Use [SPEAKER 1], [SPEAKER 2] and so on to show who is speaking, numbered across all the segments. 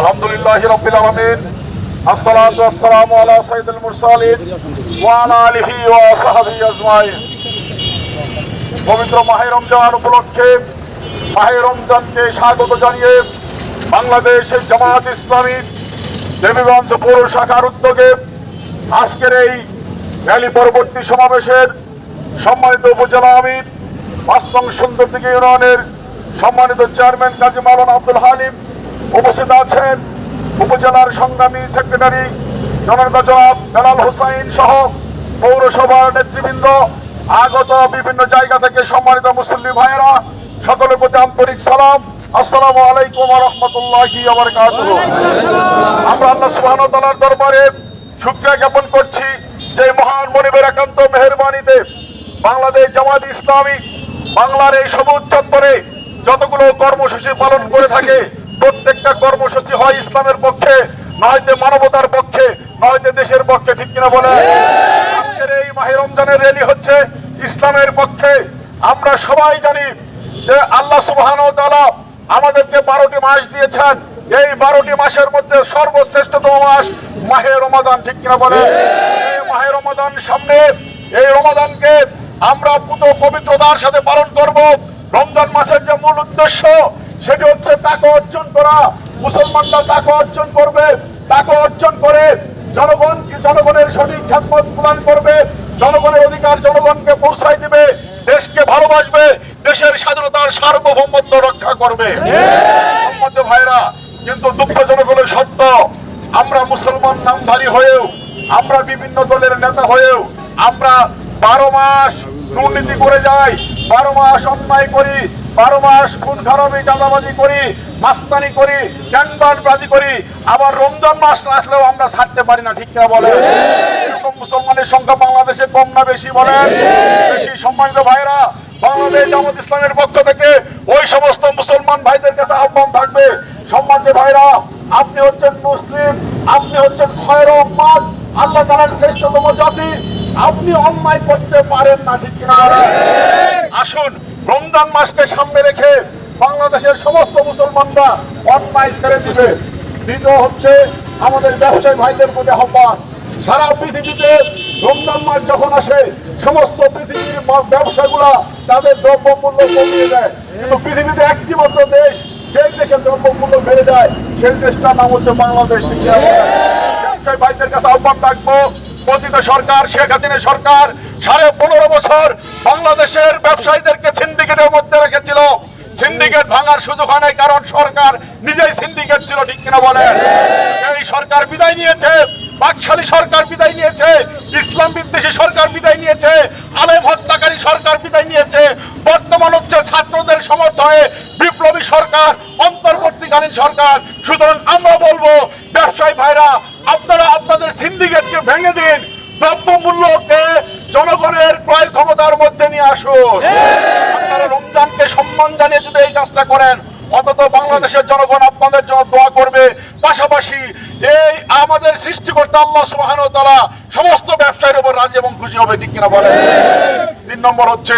[SPEAKER 1] আলহামদুলিল্লাহ রব্বিল আলামিন, আসসালাতু ওয়াসসালামু আলা সাইয়্যিদিল মুরসালিন ওয়া আলা আলিহি ওয়া সাহবিহি পবিত্র মাহে রমজান উপলক্ষে, মাহে রমজানকে স্বাগত জানিয়ে বাংলাদেশের জামাত ইসলামী দেবীগঞ্জ পৌর শাখার উদ্যোগে আজকের এই র্যালি পরবর্তী সমাবেশের সম্মানিত উপজেলা আমির বাস্তব সুন্দরদিঘি ইউনিয়নের সম্মানিত চেয়ারম্যান কাজী মাওলানা আব্দুল হালিম উপস্থিত আছেন উপজেলার সংগ্রামী সেক্রেটারি জনতা জনাব বেলাল হোসাইন সহ পৌরসভার নেতৃবৃন্দ, আগত বিভিন্ন জায়গা থেকে সম্মানিত মুসল্লি ভাইয়েরা, সকলের প্রতি আন্তরিক সালাম। আসসালামু আলাইকুম রহমতুল্লাহি আমরা আল্লাহ সুবহান দরবারে শুকরিয়া জ্ঞাপন করছি যে মহান মনিবের একান্ত মেহেরবানিতে বাংলাদেশ জামাত ইসলামী বাংলার এই সবুজ চত্বরে যতগুলো কর্মসূচি পালন করে থাকে প্রত্যেকটা কর্মসূচি হয় ইসলামের পক্ষে, নয়তো মানবতার পক্ষে, নয়তো দেশের পক্ষে, ঠিক কিনা বলে আজকের এই মাহে রমজানের র্যালি হচ্ছে ইসলামের পক্ষে। আমরা সবাই জানি যে আল্লাহ সুবহান আমাদেরকে বারোটি মাস দিয়েছেন। এই বারোটি মাসের মধ্যে সর্বশ্রেষ্ঠতম মাস মাহে রমাদান, ঠিক কিনা বলে এই মাহে রমাদান সামনে, এই রমাদানকে আমরা পুত পবিত্রতার সাথে পালন করব। রমজান মাসের যে মূল উদ্দেশ্য সেটি হচ্ছে তাকে অর্জন করা। মুসলমানরা তাকে অর্জন করবে, তাকে অর্জন করে জনগণ জনগণের সঠিক খ্যাতমত প্রদান করবে, জনগণের অধিকার জনগণকে পৌঁছাই দিবে, দেশকে ভালোবাসবে, দেশের স্বাধীনতার সার্বভৌমত্ব রক্ষা করবে। ভাইরা, কিন্তু দুঃখজনক হলো সত্য, আমরা মুসলমান নামধারী হয়েও, আমরা বিভিন্ন দলের নেতা হয়েও, আমরা বারো মাস দুর্নীতি করে যাই, বারো মাস অন্যায় করি বারো মাস খুন খারাপি, চাঁদাবাজি করি, মাস্তানি করি ক্যান্ডারবাজি করি, আবার রমজান মাস আসলেও আমরা ছাড়তে পারি না, ঠিক কিনা বলে মুসলমানের সংখ্যা বাংলাদেশে কম না বেশি বলেন? বেশি সম্মানিত ভাইরা বাংলাদেশ জামাত ইসলামের পক্ষ থেকে ওই সমস্ত মুসলমান ভাইদের কাছে আহ্বান থাকবে। সম্মানিত ভাইরা, আপনি হচ্ছেন মুসলিম, আপনি হচ্ছেন খয়ের উম্মাদ, আল্লাহ তাআলার শ্রেষ্ঠতম জাতি, আপনি অন্যায় করতে পারেন না, ঠিক কিনা? আসুন রমজান মাসকে সামনে রেখে বাংলাদেশের সমস্ত মুসলমানরা অন্যায় ছেড়ে দিবে। দ্বিতীয় হচ্ছে আমাদের ব্যবসায়ী ভাইদের প্রতি আহ্বান। সারা পৃথিবীতে রমজান মাস যখন আসে, সমস্ত পৃথিবীর ব্যবসাগুলা তাদের দ্রব্য মূল্য কমিয়ে দেয়। কিন্তু পৃথিবীতে একটি মাত্র দেশ সেই দেশের দ্রব্য মূল্য বেড়ে যায়, সেই দেশটার নাম হচ্ছে বাংলাদেশ। ব্যবসায়ী ভাইদের কাছে আহ্বান রাখব, পতিত সরকার, শেখ হাসিনা সরকার সাড়ে পনেরো বছর বাংলাদেশের ব্যবসায়ীদেরকে সিন্ডিকেটের মধ্যে রেখেছিল। সিন্ডিকেট ভাঙার সুযোগ হয় কারণ সরকার নিজেই সিন্ডিকেট ছিল, ঠিক কিনা বলেন? এই সরকার বিদায় নিয়েছে, বাকশালী সরকার বিদায় নিয়েছে, ইসলাম বিদ্বেষী সরকার বিদায় নিয়েছে, আলেম হত্যাকারী সরকার বিদায় নিয়েছে। বর্তমান হচ্ছে ছাত্রদের সমর্থনে বিপ্লবী সরকার, অন্তর্বর্তীকালীন সরকার। সুতরাং আমরা বলব, ব্যবসায়ী ভাইরা ক্রয় ক্ষমতার মধ্যে নিয়ে আসুন। আপনারা রমজানকে সম্মান জানিয়ে যদি এই কাজটা করেন অন্তত বাংলাদেশের জনগণ আপনাদের জন্য দোয়া করবে। পাশাপাশি এই আমাদের সৃষ্টিকর্তা আল্লাহ ওয়া তাআলা সমস্ত ব্যবসায়ীর উপর রাজি এবং খুশি হবে ঠিক কিনা বলেন? তিন নম্বর হচ্ছে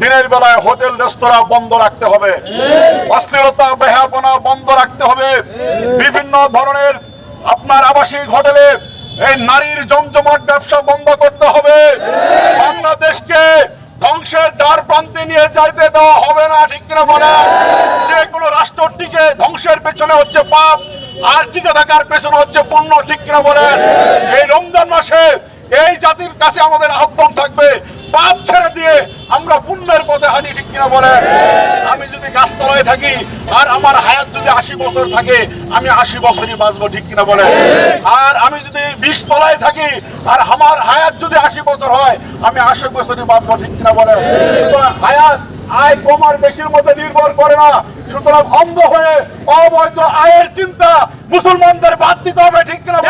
[SPEAKER 1] দিনের বেলায় হোটেল রেস্তোরাঁ বন্ধ রাখতে হবে। অশ্লীলতা বেহাপনা বন্ধ রাখতে হবে। বিভিন্ন ধরনের আপনার আবাসিক হোটেলে এই নারীর জমজমাট ব্যবসা বন্ধ করতে হবে। না ঠিক বলে যে কোনো রাষ্ট্রটিকে ধ্বংসের পেছনে হচ্ছে পাপ, আর টিকে থাকার পেছনে হচ্ছে পুণ্য, ঠিক কিনা বলেন? এই রমজান মাসে এই জাতির কাছে আমাদের আহ্বান থাকবে, পাপ ছেড়ে দিয়ে আমরা পুণ্যের পথে হাঁটি, ঠিক কিনা বলেন? আমি যদি গাছতলায় থাকি আর আমার হায়াত যদি আশি বছর থাকে, আমি আশি বছরই বাঁচবো, ঠিক কিনা বলেন? আর আমি যদি বিশ তলায় থাকি আর আমার হায়াত যদি আশি বছর হয়, আমি আশি বছরই বাঁচবো, ঠিক কিনা বলেন? সুতরাং হায়াত আয় কমার বেশির মধ্যে নির্ভর করে না। সুতরাং অন্ধ হয়ে অবৈধ আয়ের চিন্তা মুসলমানদের বাদ দিতে হবে, ঠিক কিনা?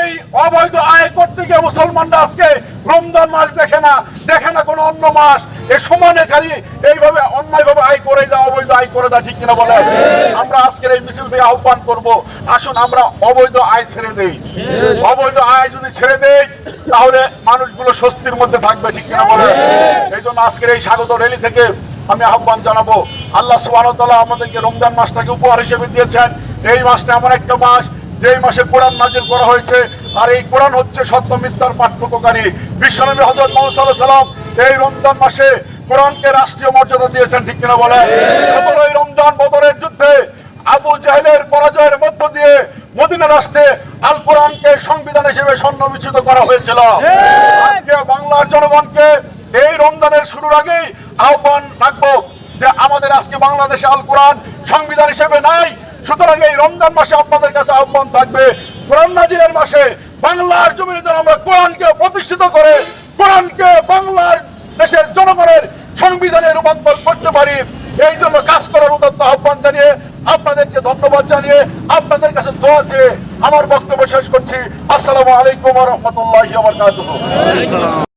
[SPEAKER 1] এই অবৈধ আয় করতে গিয়ে মুসলমানরা আজকে রমজান মাস দেখে না দেখে না কোনো অন্য মাস। এ সমানে খালি এইভাবে অন্যায়ভাবে আয় করে যা করে দেয় ঠিক কিনা বলে আমরা আজকের এই মিছিল থেকে আহ্বান করব আসুন আমরা অবৈধ আয় ছেড়ে দেই। অবৈধ আয় যদি ছেড়ে দেই তাহলে মানুষগুলো স্বস্তির মধ্যে থাকবে ঠিক কিনা বলে এই জন্য আজকের এই স্বাগত র্যালি থেকে আমি আহ্বান জানাব আল্লাহ সুবহানাহু ওয়া তাআলা আমাদেরকে রমজান মাসটাকে উপহার হিসেবে দিয়েছেন। এই মাসটা এমন একটা মাস যেই মাসে কোরআন নাজিল করা হয়েছে আর এই কোরআন হচ্ছে সত্য মিথ্যার পার্থক্যকারী। বিশ্বনবী হজরত মোহাম্মদ সাল্লাহ সাল্লাম এই রমজান মাসে কোরআনকে রাষ্ট্রীয় মর্যাদা দিয়েছেন, ঠিক কিনা বলেন? সতেরোই রমজান বদরের যুদ্ধে আবু জাহেলের পরাজয়ের মধ্য দিয়ে মদিনা রাষ্ট্রে আল কোরআনকে সংবিধান হিসেবে সন্নিবেশিত করা হয়েছিল। আজকে বাংলার জনগণকে এই রমজানের শুরুর আগেই আহ্বান রাখব যে আমাদের আজকে বাংলাদেশে আল কোরআন সংবিধান হিসেবে নাই, সুতরাং এই রমজান মাসে আপনাদের কাছে আহ্বান থাকবে, কোরআন নাজিরের মাসে বাংলার জমিনে আমরা কোরআনকে প্রতিষ্ঠিত করে, কোরআনকে বাংলার দেশের জনগণের সংবিধানে রূপান্তর করতে পারি। এই জন্য কাজ করার উদাত্ত আহ্বান জানিয়ে আপনাদেরকে ধন্যবাদ জানিয়ে আপনাদের কাছে দোয়া চেয়ে আমার বক্তব্য শেষ করছি। আসসালামু আলাইকুম রহমতুল্লাহ